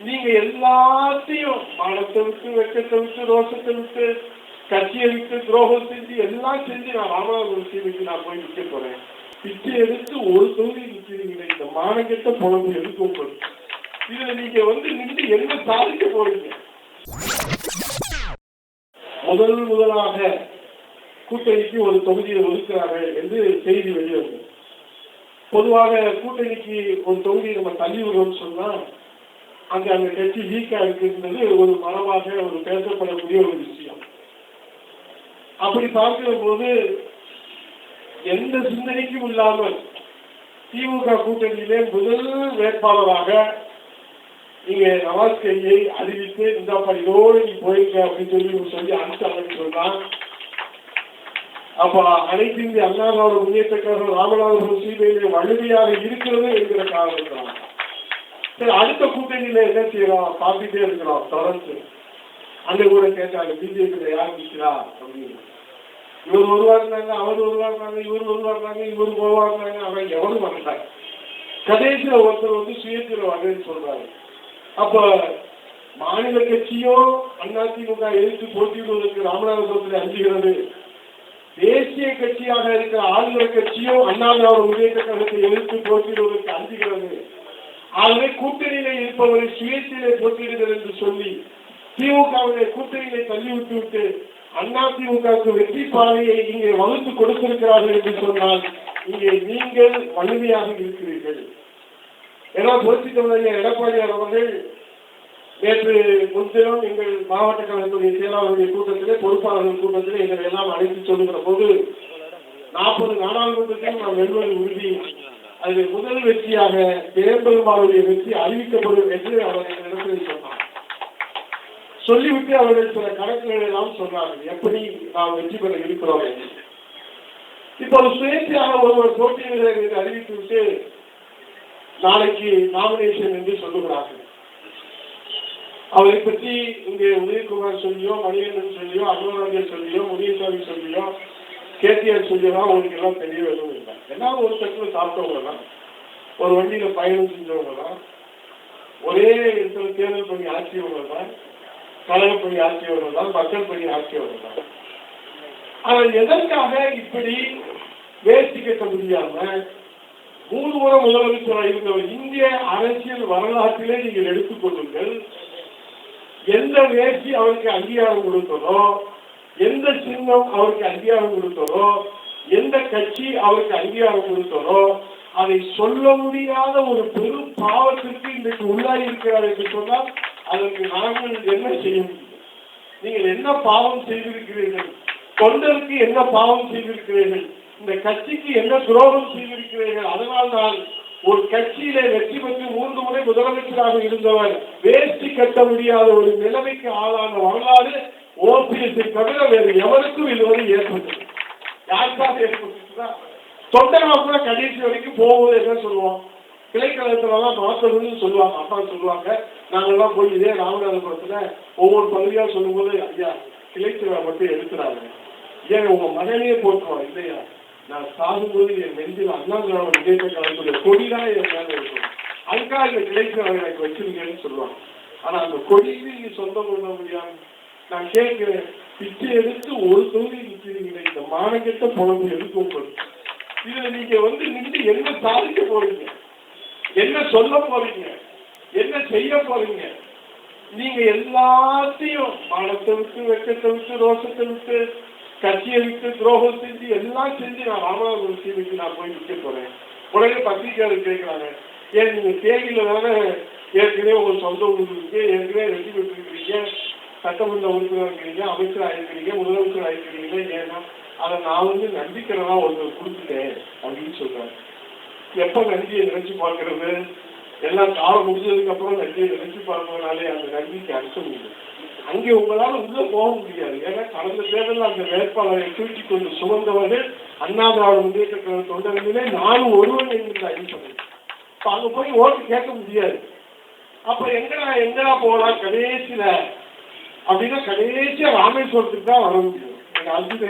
நீங்க எல்லாத்தையும் மானத்தை விட்டு வெக்கத்தை விட்டு ரோஷத்தை விட்டு கட்சியை விட்டு துரோகம் செஞ்சு எல்லாம் செஞ்சு நான் ராமநாதபுரம் சீமைக்கு நான் போய் நிற்க போறேன். பிச்சை எடுத்து ஒரு தொகுதி நிற்கிறீங்களே இந்த மானக்கெட்ட பொழப்பு எடுக்க போது இதுல நீங்க வந்து நின்று என்ன சாதிக்க போறீங்க? முதல் முதலாக கூட்டணிக்கு ஒரு தொகுதியை ஒதுக்குறார்கள் என்று செய்தி வெளியே பொதுவாக கூட்டணிக்கு ஒரு தொகுதியை நம்ம தள்ளி விடுறோம்னு சொன்னா அங்கே அந்த கட்சி வீக்கா இருக்குன்றது ஒரு மரபாக ஒரு பேசப்படக்கூடிய ஒரு விஷயம். அப்படி பார்க்கிற போது எந்த சிந்தனைக்கும் இல்லாமல் திமுக கூட்டணியிலே முதல் வேட்பாளராக நீங்க நவாஸ் கையை அறிவித்து இந்த இதோடு நீ போயிருக்க அப்படின்னு சொல்லி சொல்லி அனுப்பிச்சாங்கன்னு சொன்னா அப்ப அனைத்து இந்திய அண்ணா முன்னேற்ற கழகம் ராமநாதபுரம் சீமையிலே வலிமையாக இருக்கிறது என்கிற காரணம் சரி அடுத்த கூட்டணியில என்ன செய்யறோம் பார்த்துட்டே இருக்கிறோம் தொடர்ந்து. அந்த கூட கேட்டாங்க பிஜேபியில யார் நிற்கிறா அப்படின்னு. இவர் உருவாக்குனாங்க அவர் உருவாக்குனாங்க இவர் உருவாக்குனாங்க இவர் உருவாக்குனாங்க அவன் எவனும் வரட்டாங்க கடைசியில் ஒருத்தர் வந்து சுயத்தில் வரேன்னு சொல்றாரு. அப்ப மாநில கட்சியோ அதிமுக எதிர்த்து போட்டியிடுவதற்கு ராமநாதபுரத்தில் அஞ்சுகிறது. தேசிய கட்சியாக இருக்கிற ஆளுநர் கட்சியும் அண்ணாமலை அவர் முன்னேற்ற கழகத்தை எதிர்த்து போட்டியிடுவதற்கு அஞ்சுகிறது. ஆகவே கூட்டணியிலே இருப்பவரை சுயத்திலே போட்டியிடுதல் என்று சொல்லி திமுகவுடைய கூட்டணியிலே தள்ளிவிட்டுவிட்டு அண்ணா திமுகவுக்கு வெற்றி பாதையை இங்கே வகுத்து கொடுத்திருக்கிறார்கள் என்று சொன்னால் இங்கே நீங்கள் வலிமையாக இருக்கிறீர்கள். ஏன்னா புரட்சி தமிழக எடப்பாடியார் அவர்கள் நேற்று முன்தினம் எங்கள் மாவட்ட கழகத்துடைய செயலாளருடைய கூட்டத்திலே பொறுப்பாளர்கள் கூட்டத்திலே எங்களை எல்லாம் அழைத்து சொல்லுகிற போது நாற்பது நாடாளுமன்றத்தையும் நாம் வெல்வது உறுதி. அதில் முதல் வெற்றியாக தேர்தல்மாருடைய வெற்றி அறிவிக்கப்படும் என்று அவர் இடத்தில் சொன்னார். சொல்லிவிட்டு அவர்கள் சில கணக்குகளை எல்லாம் சொன்னார்கள். எப்படி நாம் வெற்றி பெற இருக்கிறோம் என்று. இப்போது சுயேட்சையாக ஒருவர் போட்டியிடுகிறார் என்று அறிவித்துவிட்டு நாளைக்கு நாமினேஷன் என்று சொல்லுகிறார்கள். அவரை பற்றி இங்கே உதயகுமார் சொல்லியோ மணிகண்டன் சொல்லியோ அனுராஜர் சொல்லியோ முனியசாமி சொல்லியோ கேடிஆர் சொல்லியோ அவங்களுக்கு எல்லாம் தெரிய எதுவும் இல்லை. எல்லாம் ஒரு தட்டுல சாப்பிட்டவங்க தான் ஒரு வண்டியில பயணம் செஞ்சவங்க தான் ஒரே இடத்துல தேர்தல் பணி ஆட்சியவங்க தான் கழக பணி ஆட்சியவங்க தான் மக்கள் பணி ஆட்சியவங்க தான் அவர் எதற்காக இப்படி வேஷ்டி கட்ட முடியாம மூணு முறை முதலமைச்சராக இருந்தவர் இந்திய அரசியல் வரலாற்றிலே நீங்கள் எடுத்துக்கொள்ளுங்கள் எந்த வேஷ்டி அவருக்கு அங்கீகாரம் கொடுத்ததோ எந்த சின்னம் அவருக்கு அங்கீகாரம் கொடுத்ததோ எந்த கட்சி அவருக்கு அங்கீகாரம் கொடுத்ததோ அதை சொல்ல முடியாத ஒரு பெரும் பாவத்திற்கு இன்றைக்கு உள்ளாகி இருக்கிறார் என்று சொன்னால் அதற்கு நாங்கள் என்ன செய்ய முடியும்? நீங்கள் என்ன பாவம் செய்திருக்கிறீர்கள்? தொண்டருக்கு என்ன பாவம் செய்திருக்கிறீர்கள்? இந்த கட்சிக்கு என்ன துரோகம் செய்திருக்கிறீர்கள்? அதனால் நான் ஒரு கட்சியில வெற்றி பெற்று மூன்று முறை முதலமைச்சராக இருந்தவர் வேஷ்டி கட்ட முடியாத ஒரு நிலைமைக்கு ஆளான வரலாறு ஓபிஎஸ்ஐ தவிர வேறு எவருக்கும் இது வந்து ஏற்பட்டது யாருக்காக ஏற்பட்டுச்சுன்னா தொண்டர்கள் கூட கடைசி வரைக்கும் போகும்போது என்ன சொல்லுவோம்? கிளைக்கழகத்துலலாம் மாற்றணும்னு சொல்லுவாங்க அப்பா சொல்லுவாங்க. நாங்கள்லாம் போய் இதே ராமநாதபுரத்துல ஒவ்வொரு பகுதியா சொல்லும்போது ஐயா கிளைச்சலை மட்டும் எடுக்கிறாங்க ஏன் உங்க மகனையே போட்டுருவோம் இல்லையா? நான் சாகும்போது என் நெஞ்சில் அண்ணா திராவிட முன்னேற்ற கழகத்துடைய கொடிதான் என் மேல இருக்கும். அதுக்காக இந்த கிளைச்சலை எனக்கு வச்சிருக்கேன்னு சொல்லுவாங்க. ஆனா அந்த கொடிக்கு நீங்க சொந்தம் பண்ண முடியாது. நான் கேட்கிறேன் பிச்சை எடுத்து ஒரு தொகுதி நிற்கிறீங்களே இந்த மானக்கெட்ட புலம்பு எதுக்கு உங்களுக்கு இதுல நீங்க வந்து நின்று என்ன சாதிக்க போறீங்க? என்ன சொல்ல போறீங்க? என்ன செய்ய போறீங்க? நீங்க எல்லாத்தையும் மானத்தை விட்டு வெக்கத்தை விட்டு ரோஷத்தை விட்டு கட்சியை விட்டு துரோகம் செஞ்சு எல்லாம் செஞ்சு நான் ராமநாதபுரம் நான் போய் நிற்க போறேன். உடனே பத்திரிகையாளர் கேட்கிறாங்க ஏன் நீங்க தேதியில தானே ஏற்கனவே உங்க சொந்த ஊர் இருக்கு ஏற்கனவே ரெடி பெற்றிருக்கிறீங்க சட்டமன்ற உறுப்பினர் இருக்கிறீங்க அமைச்சர் ஆயிருக்கிறீங்க முதலமைச்சர் ஆயிருக்கிறீங்க ஏன்னா அதை நான் வந்து நம்பிக்கிறதா ஒருத்தர் கொடுத்துட்டேன் அப்படின்னு சொல்றாரு. எப்ப நன்றியை நினைச்சு பார்க்கறது? எல்லாம் காலம் முடிஞ்சதுக்கு அப்புறம் நன்றியை நினைச்சு பார்க்கறதுனாலே அந்த நன்றிக்கு அர்த்தம் இல்லை. அங்கே உங்களால உள்ள போக முடியாது. ஏன்னா கடந்த தேர்தலில் அந்த வேட்பாளரை தூக்கி கொண்டு சுமந்தவர்கள் அண்ணா திராவிட முன்னேற்ற தொண்டர்களே நானும் ஒருவன் என்கின்ற அடிப்படை. இப்ப அங்க போய் ஓட்டு கேட்க முடியாது. அப்ப எங்கடா எங்கடா போகலாம்? கடைசியில அப்படின்னா கடைசியா ராமேஸ்வரத்துக்கு தான் வர முடியும் எங்க அர்ஜுன்